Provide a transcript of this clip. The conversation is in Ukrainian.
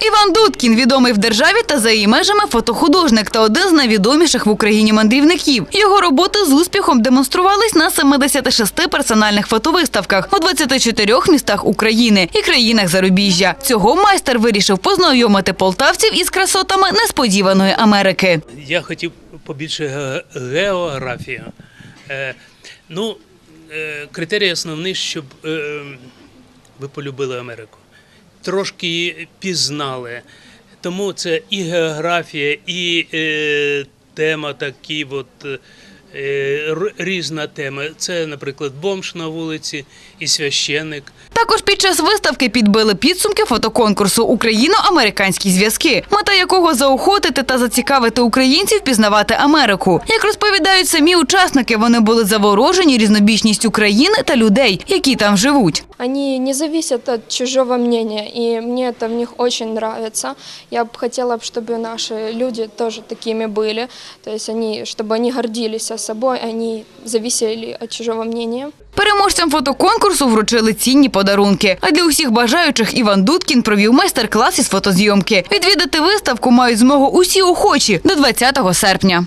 Іван Дудкін відомий в державі та за її межами фотохудожник та один з найвідоміших в Україні мандрівників. Його роботи з успіхом демонструвались на 76 персональних фотовиставках у 24 містах України і країнах зарубіжжя. Цього майстер вирішив познайомити полтавців із красотами несподіваної Америки. Я хотів побільше географію. Е, ну, е, критерій основний, щоб е, ви полюбили Америку. Трошки пізнали. Тому це і географія, і е, тема такі, от, е, різна тема. Це, наприклад, бомж на вулиці і священник. Також під час виставки підбили підсумки фотоконкурсу Україно-американські зв'язки, мета якого заохотити та зацікавити українців пізнавати Америку. Як розповідають самі учасники, вони були заворожені різнобічністю країни та людей, які там живуть. Они не зависят от чужого мнения, и мне это в них очень нравится. Я бы хотела, чтобы наши люди тоже такими были, то есть они, чтобы они гордились собой, они зависели от чужого мнения. Переможцям фотоконкурсу вручили цінні подарунки. А для усіх бажаючих Іван Дудкін провів майстер-клас із фотозйомки. Відвідати виставку мають змогу усі охочі до 20 серпня.